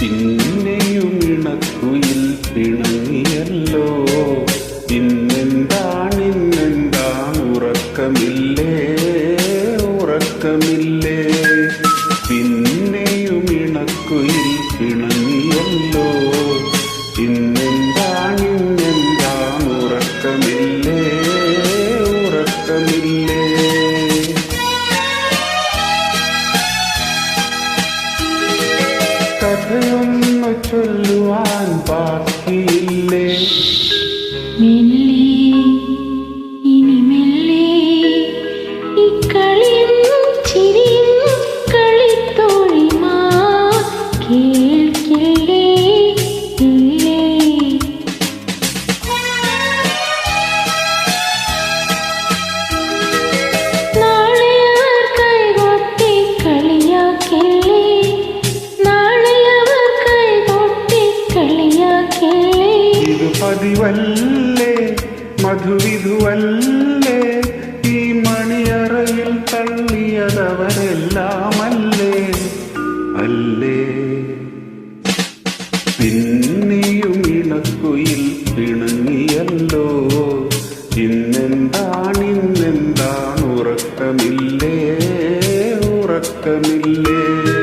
പിന്നെയും ഇണക്കുയിൽ പിണങ്ങിയല്ലോ. ഇന്നെന്താണ് ഇന്നെന്താണ് ഉറക്കമില്ലേ? ഉറക്കമില്ലേ? പിന്നെയും ഇണക്കുയിൽ പിണങ്ങിയല്ലോ. ഇന്നെന്താണ് ഇന്നെന്താണ് ഉറക്കമില്ലേ? you are. വിധുവല്ലേ ഈ മണിയറയിൽ തള്ളിയതവരെല്ലാമല്ലേ? അല്ലേ? പിന്നെയും ഇണക്കുയിൽ പിണങ്ങിയല്ലോ ഇന്നെന്താണിന്നെന്താണ് ഉറക്കമില്ലേ ഉറക്കമില്ലേ?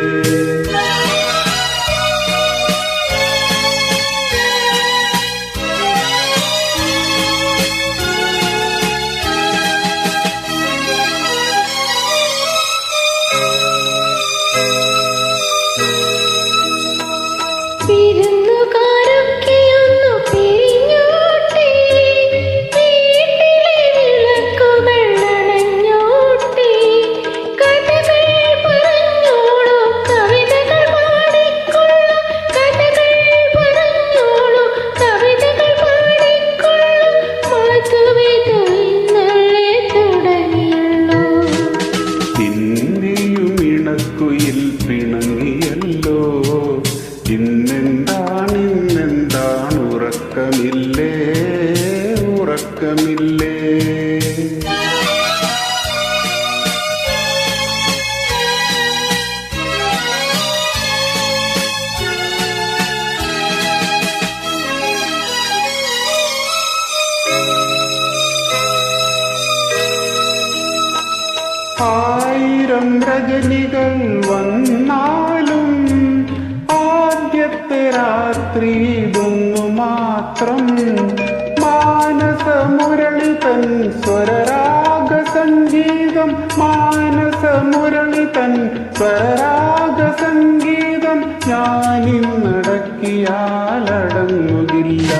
ഇണക്കുയിൽ ആയിരം രജനികൾ വന്നാലും ആദ്യത്തെ രാത്രി ഇതൊന്നു മാത്രം. മാനസ മുരളി തൻ സ്വരരാഗ സംഗീതം മാനസ മുരളി തൻ സ്വരരാഗ സംഗീതം ഞാനിന്നടക്കിയാലടങ്ങുകില്ല